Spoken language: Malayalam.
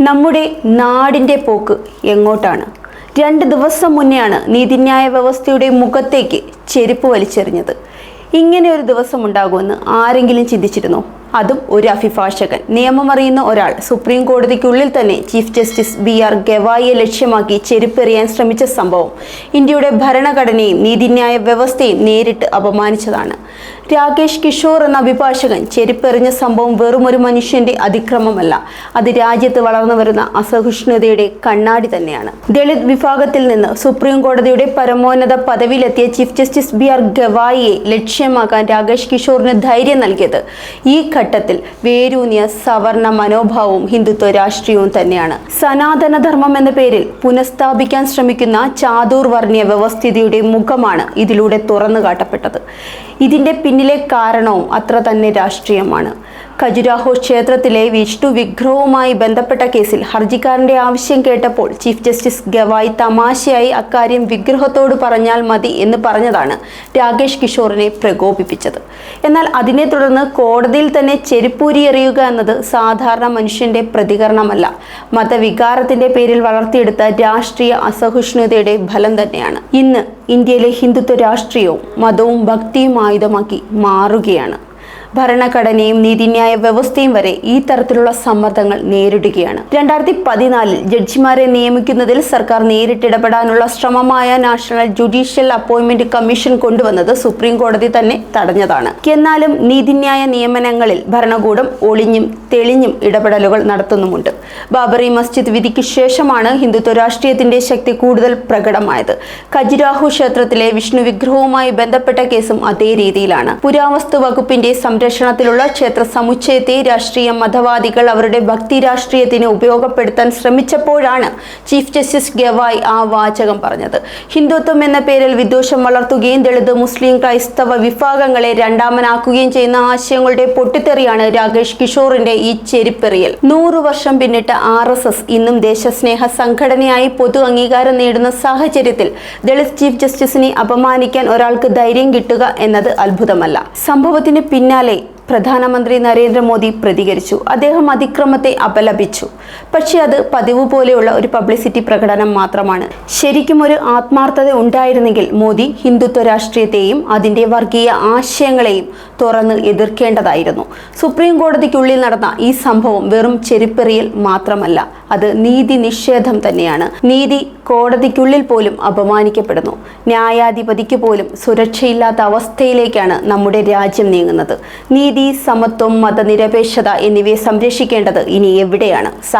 നമ്മുടെ നാടിന്റെ പോക്ക് എങ്ങോട്ടാണ്? രണ്ട് ദിവസം മുന്നെയാണ് നീതിന്യായ വ്യവസ്ഥയുടെ മുഖത്തേക്ക് ചെരുപ്പ് വലിച്ചെറിഞ്ഞത്. ഇങ്ങനെ ഒരു ദിവസം ഉണ്ടാകുമെന്ന് ആരെങ്കിലും ചിന്തിച്ചിരുന്നോ? അതും ഒരു അഭിഭാഷകൻ. നിയമം അറിയുന്ന ഒരാൾ സുപ്രീം കോടതിക്കുള്ളിൽ തന്നെ ചീഫ് ജസ്റ്റിസ് ബി ആർ ഗവായിയെ ലക്ഷ്യമാക്കി ചെരുപ്പെറിയാൻ ശ്രമിച്ച സംഭവം ഇന്ത്യയുടെ ഭരണഘടനയും നീതിന്യായ വ്യവസ്ഥയും നേരിട്ട് അപമാനിച്ചതാണ്. രാകേഷ് കിഷോർ എന്ന അഭിഭാഷകൻ ചെരുപ്പെറിഞ്ഞ സംഭവം വെറും ഒരു മനുഷ്യന്റെ അതിക്രമമല്ല. അത് രാജ്യത്ത് വളർന്നു വരുന്ന അസഹിഷ്ണുതയുടെ കണ്ണാടി തന്നെയാണ്. ദളിത് വിഭാഗത്തിൽ നിന്ന് സുപ്രീം കോടതിയുടെ പരമോന്നത പദവിയിലെത്തിയ ചീഫ് ജസ്റ്റിസ് ബി ആർ ഗവായിയെ ലക്ഷ്യമാക്കാൻ രാകേഷ് കിഷോറിന് ധൈര്യം നൽകിയത് ഈ ഘട്ടത്തിൽ വേരൂന്നിയ സവർണ മനോഭാവവും ഹിന്ദുത്വ രാഷ്ട്രീയവും തന്നെയാണ്. സനാതനധർമ്മം എന്ന പേരിൽ പുനഃസ്ഥാപിക്കാൻ ശ്രമിക്കുന്ന ചാതൂർ വർണീയ വ്യവസ്ഥിതിയുടെ മുഖമാണ് ഇതിലൂടെ തുറന്നു കാട്ടപ്പെട്ടത് ഇതിന്റെ പിന്നിലെ കാരണവും അത്ര തന്നെ രാഷ്ട്രീയമാണ്. ഖജുരാഹോ ക്ഷേത്രത്തിലെ വിഷ്ണു വിഗ്രഹവുമായി ബന്ധപ്പെട്ട കേസിൽ ഹർജിക്കാരന്റെ ആവശ്യം കേട്ടപ്പോൾ ചീഫ് ജസ്റ്റിസ് ഗവായ് തമാശയായി അക്കാര്യം വിഗ്രഹത്തോട് പറഞ്ഞാൽ മതി എന്ന് പറഞ്ഞതാണ് രാകേഷ് കിഷോറിനെ പ്രകോപിപ്പിച്ചത്. എന്നാൽ അതിനെ തുടർന്ന് കോടതിയിൽ തന്നെ ചെരുപ്പൂരി എറിയുക എന്നത് സാധാരണ മനുഷ്യന്റെ പ്രതികരണമല്ല. മതവികാരത്തിന്റെ പേരിൽ വളർത്തിയെടുത്ത രാഷ്ട്രീയ അസഹിഷ്ണുതയുടെ ഫലം തന്നെയാണ്. ഇന്ന് ഇന്ത്യയിലെ ഹിന്ദുത്വ രാഷ്ട്രീയവും മതവും ഭക്തിയും ആയുധമാക്കി മാറുകയാണ്. ഭരണഘടനയും നീതിന്യായ വ്യവസ്ഥയും വരെ ഈ തരത്തിലുള്ള സമ്മർദ്ദങ്ങൾ നേരിടുകയാണ്. രണ്ടായിരത്തി പതിനാലിൽ ജഡ്ജിമാരെ നിയമിക്കുന്നതിൽ സർക്കാർ നേരിട്ടിടപെടാനുള്ള ശ്രമമായ നാഷണൽ ജുഡീഷ്യൽ അപ്പോയിന്റ്മെന്റ് കമ്മീഷൻ കൊണ്ടുവന്നത് സുപ്രീം കോടതി തന്നെ തടഞ്ഞതാണ്. എന്നാലും നീതിന്യായ നിയമനങ്ങളിൽ ഭരണകൂടം ഒളിഞ്ഞും തെളിഞ്ഞും ഇടപെടലുകൾ നടത്തുന്നുമുണ്ട്. ബാബറി മസ്ജിദ് വിധിക്ക് ശേഷമാണ് ഹിന്ദുത്വ രാഷ്ട്രീയത്തിന്റെ ശക്തി കൂടുതൽ പ്രകടമായത്. ഖജുരാഹു ക്ഷേത്രത്തിലെ വിഷ്ണു വിഗ്രഹവുമായി ബന്ധപ്പെട്ട കേസും അതേ രീതിയിലാണ്. പുരാവസ്തു വകുപ്പിന്റെ സംരക്ഷണത്തിലുള്ള ക്ഷേത്ര സമുച്ചയത്തെ രാഷ്ട്രീയ മതവാദികൾ അവരുടെ ഭക്തി രാഷ്ട്രീയത്തിന് ഉപയോഗപ്പെടുത്താൻ ശ്രമിച്ചപ്പോഴാണ് ചീഫ് ജസ്റ്റിസ് ഗവായ് ആ വാചകം പറഞ്ഞത്. ഹിന്ദുത്വം എന്ന പേരിൽ വിദ്വേഷം വളർത്തുകയും ദളിത് മുസ്ലിം ക്രൈസ്തവ വിഭാഗങ്ങളെ രണ്ടാമനാക്കുകയും ചെയ്യുന്ന ആശയങ്ങളുടെ പൊട്ടിത്തെറിയാണ് രാകേഷ് കിഷോറിന്റെ ഈ ചെരിപ്പെറിയൽ. നൂറു വർഷം പിന്നിട്ട ആർ എസ് എസ് ഇന്നും ദേശസ്നേഹ സംഘടനയായി പൊതു അംഗീകാരം നേടുന്ന സാഹചര്യത്തിൽ ദളിത് ചീഫ് ജസ്റ്റിസിനെ അപമാനിക്കാൻ ഒരാൾക്ക് ധൈര്യം കിട്ടുക എന്നത് അത്ഭുതമല്ല. സംഭവത്തിന് പിന്നാലെ പ്രധാനമന്ത്രി നരേന്ദ്രമോദി പ്രതികരിച്ചു. അദ്ദേഹം അതിക്രമത്തെ അപലപിച്ചു. പക്ഷേ അത് പതിവ് പോലെയുള്ള ഒരു പബ്ലിസിറ്റി പ്രകടനം മാത്രമാണ്. ശരിക്കും ഒരു ആത്മാർത്ഥത ഉണ്ടായിരുന്നെങ്കിൽ മോദി ഹിന്ദുത്വ രാഷ്ട്രീയത്തെയും അതിന്റെ വർഗീയ ആശയങ്ങളെയും തുറന്ന് എതിർക്കേണ്ടതായിരുന്നു. സുപ്രീം കോടതിക്കുള്ളിൽ നടന്ന ഈ സംഭവം വെറും ചെരുപ്പെറിയൽ മാത്രമല്ല അത് നീതി നിഷേധം തന്നെയാണ്. നീതി കോടതിക്കുള്ളിൽ പോലും അപമാനിക്കപ്പെടുന്നു. ന്യായാധിപതിക്ക് പോലും സുരക്ഷയില്ലാത്ത അവസ്ഥയിലേക്കാണ് നമ്മുടെ രാജ്യം നീങ്ങുന്നത്. നീതി സമത്വം മതനിരപേക്ഷത എന്നിവയെ സംരക്ഷിക്കേണ്ടത് ഇനി എവിടെയാണ്?